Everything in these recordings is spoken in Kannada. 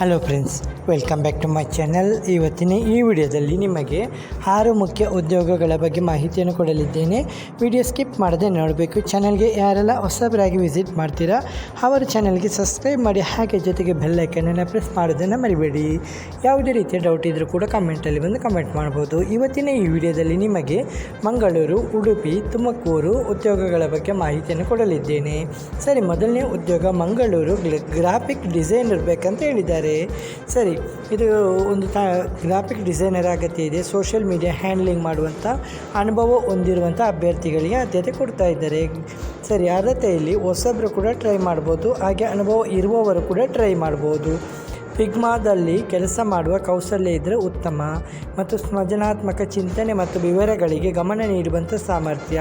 Hello friends welcome back to my channel ಇವತ್ತಿನ ಈ ವಿಡಿಯೋದಲ್ಲಿ ನಿಮಗೆ ಆರು ಮುಖ್ಯ ಉದ್ಯೋಗಗಳ ಬಗ್ಗೆ ಮಾಹಿತಿಯನ್ನು ಕೊಡಲಿದ್ದೇನೆ. ವಿಡಿಯೋ ಸ್ಕಿಪ್ ಮಾಡದೆ ನೋಡಬೇಕು. ಚಾನಲ್ಗೆ ಯಾರೆಲ್ಲ ಹೊಸಬರಾಗಿ ವಿಸಿಟ್ ಮಾಡ್ತೀರಾ, ಅವರು ಚಾನಲ್ಗೆ ಸಬ್ಸ್ಕ್ರೈಬ್ ಮಾಡಿ, ಹಾಗೆ ಜೊತೆಗೆ ಬೆಲ್ ಐಕನನ್ನು ಪ್ರೆಸ್ ಮಾಡೋದನ್ನು ಮರಿಬೇಡಿ. ಯಾವುದೇ ರೀತಿಯ ಡೌಟ್ ಇದ್ದರೂ ಕೂಡ ಕಮೆಂಟಲ್ಲಿ ಬಂದು ಕಮೆಂಟ್ ಮಾಡ್ಬೋದು. ಇವತ್ತಿನ ಈ ವಿಡಿಯೋದಲ್ಲಿ ನಿಮಗೆ ಮಂಗಳೂರು, ಉಡುಪಿ, ತುಮಕೂರು ಉದ್ಯೋಗಗಳ ಬಗ್ಗೆ ಮಾಹಿತಿಯನ್ನು ಕೊಡಲಿದ್ದೇನೆ. ಸರಿ, ಮೊದಲನೇ ಉದ್ಯೋಗ ಮಂಗಳೂರು, ಗ್ರಾಫಿಕ್ ಡಿಸೈನರ್ ಬೇಕಂತ ಹೇಳಿದ್ದಾರೆ. ಸರಿ, ಇದು ಒಂದು ಗ್ರಾಫಿಕ್ ಡಿಸೈನರ್ ಅಗತ್ಯ ಇದೆ. ಸೋಷಿಯಲ್ ಮೀಡಿಯಾ ಹ್ಯಾಂಡ್ಲಿಂಗ್ ಮಾಡುವಂಥ ಅನುಭವ ಹೊಂದಿರುವಂಥ ಅಭ್ಯರ್ಥಿಗಳಿಗೆ ಆದ್ಯತೆ ಕೊಡ್ತಾ ಇದ್ದಾರೆ. ಸರಿ, ಅರ್ಹತೆಯಲ್ಲಿ ಹೊಸಬ್ರು ಕೂಡ ಟ್ರೈ ಮಾಡ್ಬೋದು. ಹಾಗೆ ಅನುಭವ ಇರುವವರು ಕೂಡ ಟ್ರೈ ಮಾಡ್ಬೋದು. ಫಿಗ್ಮಾದಲ್ಲಿ ಕೆಲಸ ಮಾಡುವ ಕೌಶಲ್ಯ ಇದ್ದರೆ ಉತ್ತಮ. ಮತ್ತು ಸ್ಮಜನಾತ್ಮಕ ಚಿಂತನೆ ಮತ್ತು ವಿವರಗಳಿಗೆ ಗಮನ ನೀಡುವಂಥ ಸಾಮರ್ಥ್ಯ.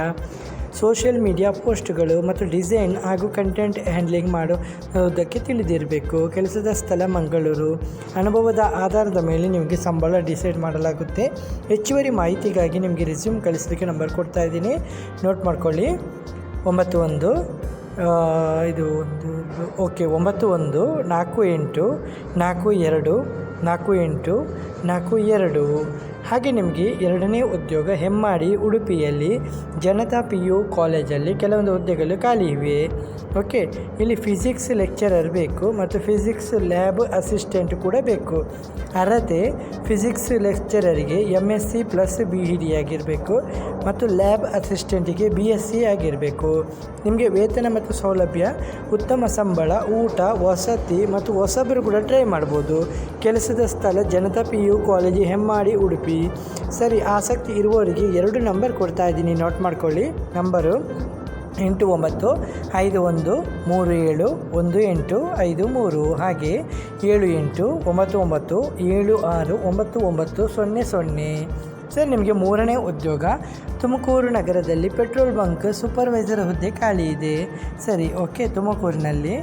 ಸೋಷಿಯಲ್ ಮೀಡಿಯಾ ಪೋಸ್ಟ್ಗಳು ಮತ್ತು ಡಿಸೈನ್ ಹಾಗೂ ಕಂಟೆಂಟ್ ಹ್ಯಾಂಡ್ಲಿಂಗ್ ಮಾಡೋದಕ್ಕೆ ತಿಳಿದಿರಬೇಕು. ಕೆಲಸದ ಸ್ಥಳ ಮಂಗಳೂರು. ಅನುಭವದ ಆಧಾರದ ಮೇಲೆ ನಿಮಗೆ ಸಂಬಳ ಡಿಸೈಡ್ ಮಾಡಲಾಗುತ್ತೆ. ಹೆಚ್ಚುವರಿ ಮಾಹಿತಿಗಾಗಿ ನಿಮಗೆ ರೆಸ್ಯೂಮ್ ಕಳಿಸೋದಕ್ಕೆ ನಂಬರ್ ಕೊಡ್ತಾ ಇದ್ದೀನಿ. ನೋಟ್ ಮಾಡ್ಕೊಳ್ಳಿ. ಒಂಬತ್ತು ಒಂದು ಇದು ಒಂದು, ಓಕೆ, ಒಂಬತ್ತು ಒಂದು, ನಾಲ್ಕು ಎಂಟು, ನಾಲ್ಕು ಎರಡು, ನಾಲ್ಕು ಎಂಟು, ನಾಲ್ಕು ಎರಡು. ಹಾಗೆ ನಿಮಗೆ ಎರಡನೇ ಉದ್ಯೋಗ ಹೆಮ್ಮಾಡಿ ಉಡುಪಿಯಲ್ಲಿ ಜನತಾ ಪಿ ಯು ಕಾಲೇಜಲ್ಲಿ ಕೆಲವೊಂದು ಹುದ್ದೆಗಳು ಖಾಲಿ ಇವೆ. ಓಕೆ, ಇಲ್ಲಿ ಫಿಸಿಕ್ಸ್ ಲೆಕ್ಚರರ್ ಬೇಕು ಮತ್ತು ಫಿಸಿಕ್ಸ್ ಲ್ಯಾಬ್ ಅಸಿಸ್ಟೆಂಟ್ ಕೂಡ ಬೇಕು. ಅರ್ಹತೆ, physics ಲೆಕ್ಚರರಿಗೆ M S C plus B E D ಆಗಿರಬೇಕು ಮತ್ತು ಲ್ಯಾಬ್ ಅಸಿಸ್ಟೆಂಟಿಗೆ ಬಿ ಎಸ್ ಸಿ ಆಗಿರಬೇಕು. ನಿಮಗೆ ವೇತನ ಮತ್ತು ಸೌಲಭ್ಯ, ಉತ್ತಮ ಸಂಬಳ, ಊಟ, ವಸತಿ ಮತ್ತು ಹೊಸಬರು ಕೂಡ ಟ್ರೈ ಮಾಡ್ಬೋದು. ಕೆಲಸದ ಸ್ಥಳ Janata P U college Hemmadi Udupi. ಸರಿ, ಆಸಕ್ತಿ ಇರುವವರಿಗೆ ಎರಡು ನಂಬರ್ ಕೊಡ್ತಾ ಇದ್ದೀನಿ. ನೋಟ್ ಮಾಡ್ಕೊಳ್ಳಿ. ನಂಬರು ಎಂಟು ಒಂಬತ್ತು, ಐದು ಒಂದು, ಮೂರು ಏಳು, ಒಂದು ಎಂಟು, ಐದು ಮೂರು. ಹಾಗೆ ಏಳು ಎಂಟು, ಒಂಬತ್ತು ಒಂಬತ್ತು, ಏಳು ಆರು, ಒಂಬತ್ತು ಒಂಬತ್ತು, ಸೊನ್ನೆ ಸೊನ್ನೆ. ಸರ್, ನಿಮಗೆ ಮೂರನೇ ಉದ್ಯೋಗ. ತುಮಕೂರು ನಗರದಲ್ಲಿ ಪೆಟ್ರೋಲ್ ಬಂಕ್ ಸೂಪರ್ವೈಸರ್ ಹುದ್ದೆ ಖಾಲಿ ಇದೆ. ಸರಿ ಓಕೆ ತುಮಕೂರಿನಲ್ಲಿ.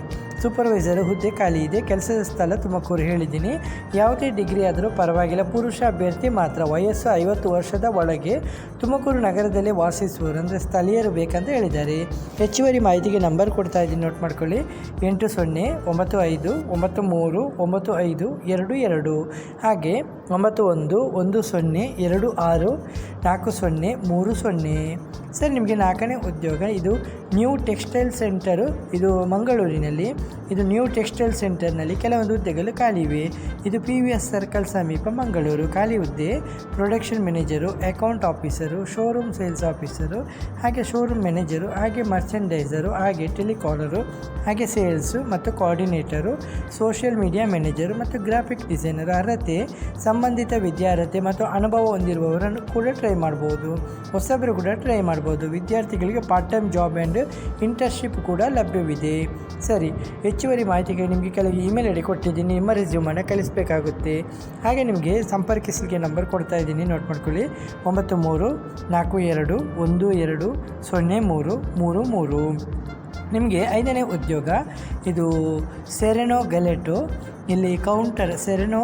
ಸೂಪರ್ವೈಸರ್ ಹುದ್ದೆ ಖಾಲಿ ಇದೆ. ಕೆಲಸದ ಸ್ಥಳ ತುಮಕೂರು ಹೇಳಿದ್ದೀನಿ. ಯಾವುದೇ ಡಿಗ್ರಿ ಆದರೂ ಪರವಾಗಿಲ್ಲ. ಪುರುಷ ಅಭ್ಯರ್ಥಿ ಮಾತ್ರ. ವಯಸ್ಸು ಐವತ್ತು ವರ್ಷದ ಒಳಗೆ ತುಮಕೂರು ನಗರದಲ್ಲಿ ವಾಸಿಸುವರು ಅಂದರೆ ಸ್ಥಳೀಯರು ಬೇಕಂತ ಹೇಳಿದ್ದಾರೆ. ಹೆಚ್ಚುವರಿ ಮಾಹಿತಿಗೆ ನಂಬರ್ ಕೊಡ್ತಾ ಇದ್ದೀನಿ. ನೋಟ್ ಮಾಡ್ಕೊಳ್ಳಿ. ಎಂಟು ಸೊನ್ನೆ ಒಂಬತ್ತು ಐದು ಒಂಬತ್ತು ಮೂರು ಒಂಬತ್ತು ಐದು ಎರಡು ಎರಡು. ಹಾಗೆ ಒಂಬತ್ತು ಒಂದು ಒಂದು ಸೊನ್ನೆ ಎರಡು ಆರು ನಾಲ್ಕು ಸೊನ್ನೆ ಮೂರು ಸೊನ್ನೆ. ಸರ್, ನಿಮಗೆ ನಾಲ್ಕನೇ ಉದ್ಯೋಗ. ಇದು ನ್ಯೂ ಟೆಕ್ಸ್ಟೈಲ್ ಸೆಂಟರು ಇದು ಮಂಗಳೂರಿನಲ್ಲಿ. ಇದು ನ್ಯೂ ಟೆಕ್ಸ್ಟೈಲ್ ಸೆಂಟರ್ನಲ್ಲಿ ಕೆಲವೊಂದು ಹುದ್ದೆಗಳು ಖಾಲಿ ಇವೆ. ಇದು ಪಿ ವಿ ಎಸ್ ಸರ್ಕಲ್ ಸಮೀಪ ಮಂಗಳೂರು, ಖಾಲಿ ಹುದ್ದೆ. Production manager account officer showroom sales officer ಹಾಗೆ ಶೋರೂಮ್ ಮ್ಯಾನೇಜರು ಹಾಗೆ ಮರ್ಚೆಂಡೈಸರು ಹಾಗೆ ಟೆಲಿಕಾಲರು ಹಾಗೆ ಸೇಲ್ಸು ಮತ್ತು ಕೋಆರ್ಡಿನೇಟರು ಸೋಷಿಯಲ್ ಮೀಡಿಯಾ ಮ್ಯಾನೇಜರು ಮತ್ತು ಗ್ರಾಫಿಕ್ ಡಿಸೈನರ್ ಅರ್ಹತೆ, ಸಂಬಂಧಿತ ವಿದ್ಯಾರ್ಹತೆ ಮತ್ತು ಅನುಭವ ಹೊಂದಿರುವವರನ್ನು ಕೂಡ ಟ್ರೈ ಮಾಡ್ಬೋದು. ಹೊಸಬರು ಕೂಡ ಟ್ರೈ ಮಾಡ್ಬೋದು. ವಿದ್ಯಾರ್ಥಿಗಳಿಗೆ part time job and internship ಕೂಡ ಲಭ್ಯವಿದೆ. ಸರಿ, ಹೆಚ್ಚುವರಿ ಮಾಹಿತಿಗೆ ನಿಮಗೆ ಕೆಲವು ಇಮೇಲ್ ಐಡಿ ಕೊಟ್ಟಿದ್ದೀನಿ, ನಿಮ್ಮ ರೆಸ್ಯೂಮನ್ನು ಕಳಿಸಬೇಕಾಗುತ್ತೆ. ಹಾಗೆ ನಿಮಗೆ ಸಂಪರ್ಕಿಸಲಿಕ್ಕೆ ನಂಬರ್ ಕೊಡ್ತಾ ಇದ್ದೀನಿ ನೋಟ್ ಮಾಡ್ಕೊಳ್ಳಿ. ಒಂಬತ್ತು ಮೂರು ನಾಲ್ಕು ಎರಡು ಒಂದು ಎರಡು ಸೊನ್ನೆ ಮೂರು ಮೂರು ಮೂರು. ನಿಮಗೆ ಐದನೇ ಉದ್ಯೋಗ, ಇದು ಸೆರೆನೋ ಗೆಲೆಟು ಇಲ್ಲಿ counter Sereno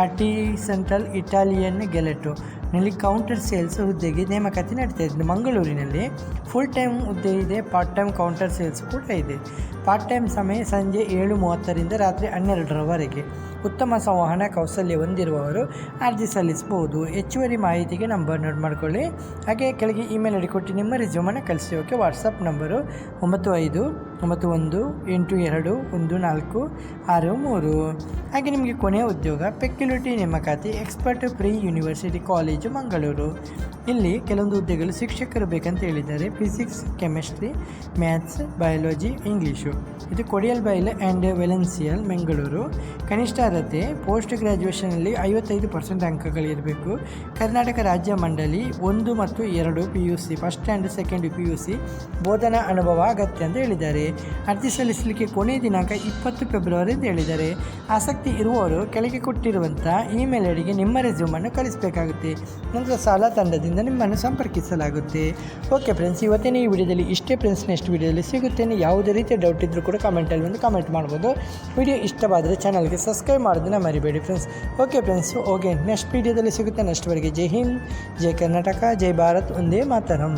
Arte central Italian gelato ಇಲ್ಲಿ ಕೌಂಟರ್ ಸೇಲ್ಸ್ ಹುದ್ದೆಗೆ ನೇಮಕಾತಿ ನಡೀತಾ ಇದೆ ಮಂಗಳೂರಿನಲ್ಲಿ ಫುಲ್ ಟೈಮ್ ಹುದ್ದೆ ಇದೆ ಪಾರ್ಟ್ ಟೈಮ್ ಕೌಂಟರ್ ಸೇಲ್ಸ್ ಕೂಡ ಇದೆ. ಪಾರ್ಟ್ ಟೈಮ್ ಸಮಯ ಸಂಜೆ ಏಳು ಮೂವತ್ತರಿಂದ ರಾತ್ರಿ ಹನ್ನೆರಡರವರೆಗೆ. ಉತ್ತಮ ಸಂವಹನ ಕೌಶಲ್ಯ ಹೊಂದಿರುವವರು ಅರ್ಜಿ ಸಲ್ಲಿಸಬಹುದು. ಹೆಚ್ಚುವರಿ ಮಾಹಿತಿಗೆ ನಂಬರ್ ನೋಟ್ ಮಾಡಿಕೊಳ್ಳಿ. ಹಾಗೆ ಕೆಳಗೆ ಇಮೇಲ್ ಐಡಿ ಕೊಟ್ಟು ನಿಮ್ಮ ರೆಸ್ಯೂಮನ್ನು ಕಳಿಸಿ. ಓಕೆ ವಾಟ್ಸಪ್ ನಂಬರು ಒಂಬತ್ತು ಐದು, ಒಂಬತ್ತು ಒಂದು, ಎಂಟು ಎರಡು, ಒಂದು ನಾಲ್ಕು, ಆರು, ಮೂರು. ಹಾಗೆ ನಿಮಗೆ ಕೊನೆಯ ಉದ್ಯೋಗ, ಪೆಕ್ಯುಲಿಟಿ ನೇಮಕಾತಿ, expert pre university college, Mangaluru. ಇಲ್ಲಿ ಕೆಲವೊಂದು ಹುದ್ದೆಗಳು ಶಿಕ್ಷಕರು ಬೇಕಂತ ಹೇಳಿದ್ದಾರೆ. Physics, chemistry, maths, biology, English. ಇದು ಕೊಡಿಯಲ್ ಬೈಲ್ ಆ್ಯಂಡ್ ವೆಲೆನ್ಸಿಯಲ್, ಮಂಗಳೂರು. ಕನಿಷ್ಠ ಅರ್ಹತೆ, ಪೋಸ್ಟ್ ಗ್ರ್ಯಾಜುಯೇಷನಲ್ಲಿ ಐವತ್ತೈದು ಪರ್ಸೆಂಟ್ ಅಂಕಗಳಿರಬೇಕು ಕರ್ನಾಟಕ ರಾಜ್ಯ ಮಂಡಳಿ ಒಂದು ಮತ್ತು ಎರಡು P U C, first and second P U C, ಬೋಧನಾ ಅನುಭವ ಅಗತ್ಯ ಅಂತ ಹೇಳಿದ್ದಾರೆ. ಅರ್ಜಿ ಸಲ್ಲಿಸಲಿಕ್ಕೆ ಕೊನೆಯ ದಿನಾಂಕ ಇಪ್ಪತ್ತು ಫೆಬ್ರವರಿ ಅಂತ ಹೇಳಿದ್ದಾರೆ ಆಸಕ್ತಿ ಇರುವವರು ಕೆಳಗೆ ಕೊಟ್ಟಿರುವಂಥ ಇಮೇಲ್ ಐಡಿಗೆ ನಿಮ್ಮ ರೆಸ್ಯೂಮನ್ನು ಕಳಿಸಬೇಕಾಗುತ್ತೆ. ನಂತರ ಸಾಲ ತಂಡದಿಂದ ನಿಮ್ಮನ್ನು ಸಂಪರ್ಕಿಸಲಾಗುತ್ತೆ. ಓಕೆ ಫ್ರೆಂಡ್ಸ್ ಇವತ್ತಿನ ಈ ವಿಡಿಯೋದಲ್ಲಿ ಇಷ್ಟೇ ಫ್ರೆಂಡ್ಸ್ ನೆಕ್ಸ್ಟ್ ವಿಡಿಯೋದಲ್ಲಿ ಸಿಗುತ್ತೇನೆ ಯಾವುದೇ ರೀತಿಯ ಡೌಟ್ ಇದ್ದರೂ ಕೂಡ ಕಮೆಂಟಲ್ಲಿ ಒಂದು ಕಮೆಂಟ್ ಮಾಡ್ಬೋದು. ವಿಡಿಯೋ ಇಷ್ಟವಾದರೆ ಚಾನಲ್ಗೆ ಸಬ್ಸ್ಕ್ರೈಬ್ ಮಾಡೋದನ್ನ ಮರಿಬೇಡಿ friends okay friends okay next ವಿಡಿಯೋದಲ್ಲಿ ಸಿಗುತ್ತೆ. ನೆಕ್ಸ್ಟ್ವರೆಗೆ ಜೈ ಹಿಂದ್, ಜೈ ಕರ್ನಾಟಕ, ಜೈ ಭಾರತ್, ಒಂದೇ ಮಾತರಂ.